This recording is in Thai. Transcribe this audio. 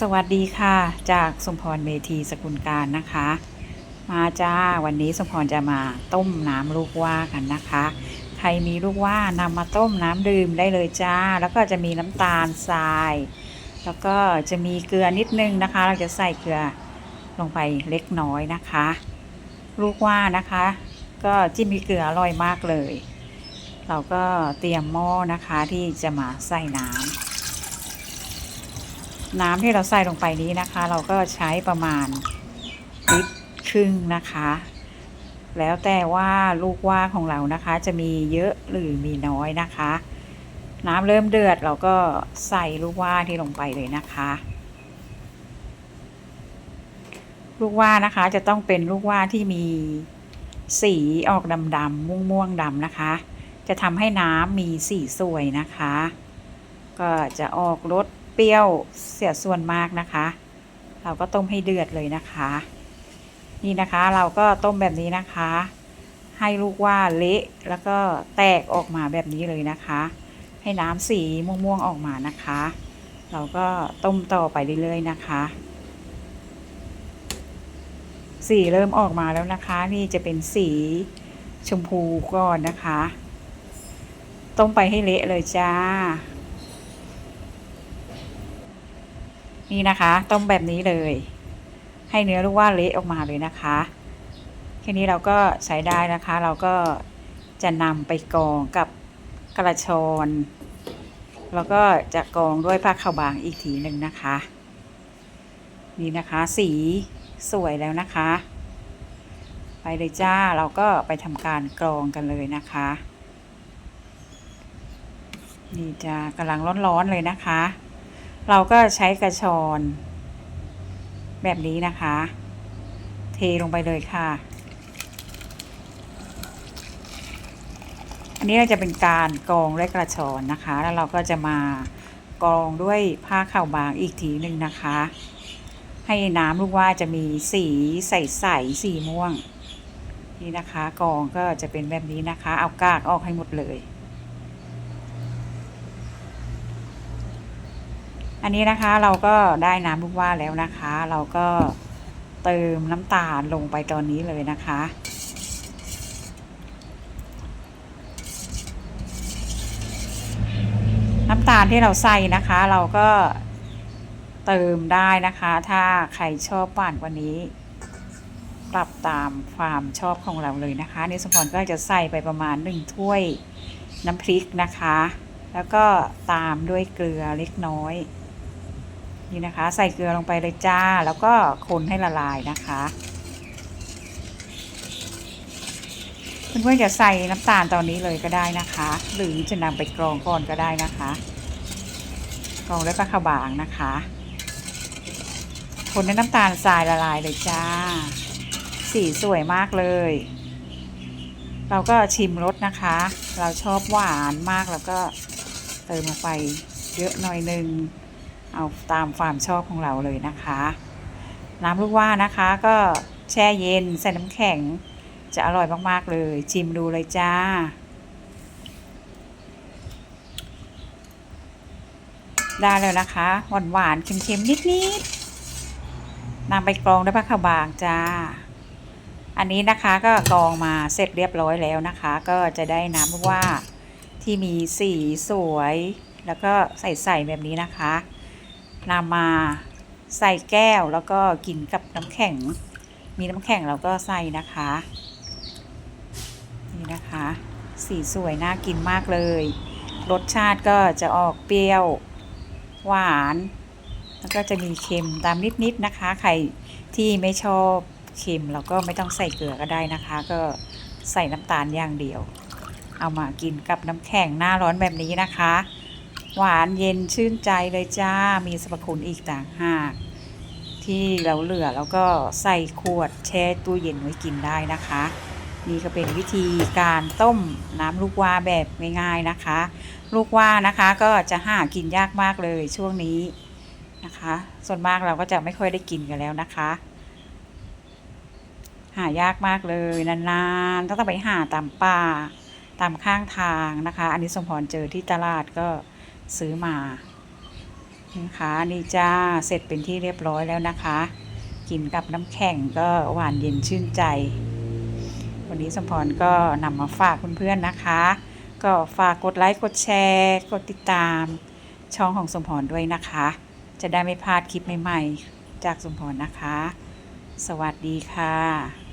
สวัสดีค่ะ จากสมพรเมธีสกุลการนะคะ มาจ้าวันนี้สมพรจะมาต้มน้ำลูกว่ากันนะคะ ใครมีลูกว่านำมาต้มน้ำดื่มได้เลยจ้า แล้วก็จะมีน้ำตาลทราย แล้วก็จะมีเกลือนิดนึงนะคะ เราจะใส่เกลือลงไปเล็กน้อยนะคะ ลูกว่านะคะ ก็จิ้มมีเกลืออร่อยมากเลย เราก็เตรียมหม้อนะคะที่จะมาใส่น้ำ น้ำที่เราใส่ลงไปนี้นะคะ เราก็ใช้ประมาณลิตรครึ่งนะคะ แล้วแต่ว่าลูกว่าของเรานะคะ จะมีเยอะหรือมีน้อยนะคะ น้ำเริ่มเดือดเราก็ใส่ลูกว่าที่ลงไปเลยนะคะ ลูกว่านะคะจะต้องเป็นลูกว่าที่มีสีออกดำๆม่วงๆดำนะคะ จะทำให้น้ำมีสีสวยนะคะ ก็จะออกรส เปรี้ยวเสียส่วนมากนะคะ เราก็ต้มให้เดือดเลยนะคะ นี่นะคะเราก็ต้มแบบนี้นะคะ ให้ลูกว่าเละแล้วก็แตกออกมาแบบนี้เลยนะคะ ให้น้ำสีม่วงๆออกมานะคะ เราก็ต้มต่อไปเรื่อยๆนะคะ สีเริ่มออกมาแล้วนะคะ นี่จะเป็นสีชมพูก่อนนะคะ ต้มไปให้เละเลยจ้า นี่นะคะต้มแบบนี้เลย ให้เนื้อลูกว่าเละออกมาเลยนะคะแค่นี้เราก็ใช้ได้นะคะ เราก็จะนำไปกรองกับกระชอนแล้วก็จะกรองด้วยผ้าขาวบางอีกทีหนึ่งนะคะ นี่นะคะสีสวยแล้วนะคะ ไปเลยจ้าเราก็ไปทำการกรองกันเลยนะคะ นี่จะกำลังร้อนๆเลยนะคะ เราก็ใช้กระชอน แบบนี้นะคะ เทลงไปเลยค่ะ อันนี้เราจะเป็นการกรองด้วยกระชอนนะคะ แล้วเราก็จะมากรองด้วยผ้าขาวบางอีกทีหนึ่งนะคะ ให้น้ำลูกว่าจะมีสีใสๆสีม่วง นี่นะคะกรองก็จะเป็นแบบนี้นะคะ เอากากออกให้หมดเลย อันนี้นะคะเราก็ได้น้ำลูกว่าแล้วนะคะ เราก็เติมน้ำตาลลงไปตอนนี้เลยนะคะ น้ำตาลที่เราใส่นะคะ เราก็เติมได้นะคะ ถ้าใครชอบหวานกว่านี้ ปรับตามความชอบของเราเลยนะคะนี่สมพรก็จะใส่ไปประมาณหนึ่งถ้วยน้ำพริกนะคะ แล้วก็ตามด้วยเกลือเล็กน้อย นี่นะคะ ใส่เกลือลงไปเลยจ้า แล้วก็คนให้ละลายนะคะเพื่อนๆจะใส่น้ำตาลตอนนี้เลยก็ได้นะคะ หรือจะนำไปกรองก่อนก็ได้นะคะ กรองด้วยปลาขาบางนะคะ คนให้น้ำตาลทรายละลายเลยจ้า สีสวยมากเลย เราก็ชิมรสนะคะ เราชอบหวานมากแล้วก็เติมลงไปเยอะหน่อยนึง เอาตามความชอบของเราเลยนะคะ น้ำลูกว่านะคะก็แช่เย็นใส่น้ำแข็งจะอร่อยมากๆเลย ชิมดูเลยจ้า ได้แล้วนะคะหวานหวานๆเค็มๆนิดๆนำไปกรองด้วยผ้าขาวบางจ้า อันนี้นะคะก็กรองมาเสร็จเรียบร้อยแล้วนะคะ ก็จะได้น้ำลูกว่าที่มีสีสวย แล้วก็ใส่ๆแบบนี้นะคะ นำมาใส่แก้วแล้วก็กินกับน้ำแข็ง มีน้ำแข็งเราก็ใส่นะคะ นี่นะคะ สีสวยน่ากินมากเลย รสชาติก็จะออกเปรี้ยวหวาน แล้วก็จะมีเค็มตามนิดๆนะคะ ใครที่ไม่ชอบเค็มเราก็ไม่ต้องใส่เกลือก็ได้นะคะ ก็ใส่น้ำตาลอย่างเดียว เอามากินกับน้ำแข็งหน้าร้อนแบบนี้นะคะ หวานเย็นชื่นใจเลยจ้า มีสรรพคุณอีกต่างหาก ที่เราเหลือแล้วก็ใส่ขวดแช่ตู้เย็นไว้กินได้นะคะ นี่ก็เป็นวิธีการต้มน้ำลูกว่าแบบง่ายๆนะคะ ลูกว่านะคะก็จะหากินยากมากเลยช่วงนี้นะคะ ส่วนมากเราก็จะไม่ค่อยได้กินกันแล้วนะคะ หายากมากเลยนานๆต้องไปหาตามป่าตามข้างทางนะคะ อันนี้สมพรเจอที่ตลาดก็ ซื้อมานะคะนี่จ้าเสร็จเป็นที่เรียบร้อยแล้วนะคะ กินกับน้ำแข็งก็หวานเย็นชื่นใจ วันนี้สมพรก็นำมาฝากเพื่อนๆนะคะ ก็ฝากกดไลค์กดแชร์ กดติดตามช่องของสมพรด้วยนะคะ จะได้ไม่พลาดคลิปใหม่ๆ จากสมพรนะคะ สวัสดีค่ะ